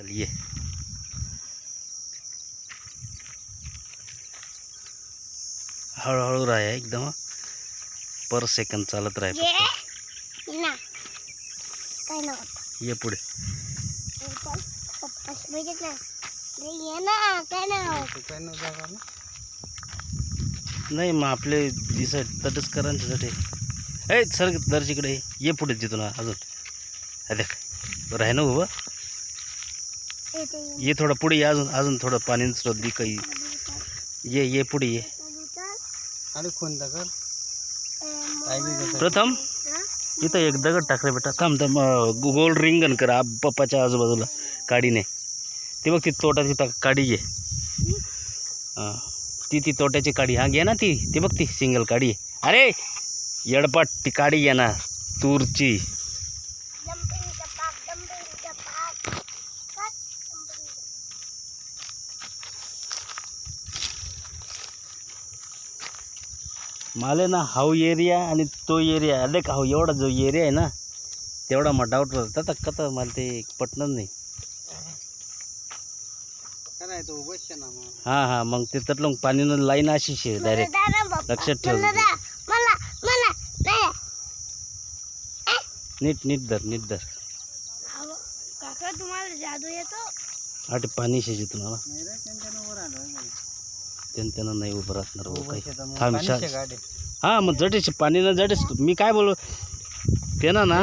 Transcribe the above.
चल ये हळूहळू राहा एकदम. पर सेकंद चालत राहा ये पुढे. नाही मग आपले ना त्यासाठी. ए सर दर्शीकडे ये. पुढे तिथून अजून. हा देख. राह ना उभं? ये. ये थोडं पुढे ये अजून अजून थोडं पाणी स्रोत दे काही ये ये पुढे ये. कोणता कर. बी प्रथम? इथं एक दगड टाक बेटा. थांब थांब गोल रिंगण कर. पप्पाच्या आजूबाजूला काडीने ते बघ ती तोटा तिथं काडी घे हां ती ती तोट्याची काडी. हा घे ना ती. ती बघ ती सिंगल काडी आहे अरे येडपाट ती काडी घे ना. तूरची. माले ना हाऊ एरिया आणि तो एरिया. आले का हाऊ एवढा जो एरिया आहे ना तेवढा मग डाऊट आता कथा मला ते पटणार नाही. हां हां मग ते तर मग पाणीनं लाईन अशीच आहे डायरेक्ट. लक्षात ठेव. मला द्या. मला मला नाही. नीट नीट धर नीट धर. काका तुम्हाला जादू येतो? आठ पाणी शिजितून ना त्यानं नाही उभं राहणार हो काही थांब, पाणी शा- हां मग जडेच पाणीनं जडेच. मी काय बोलू? त्यानं ना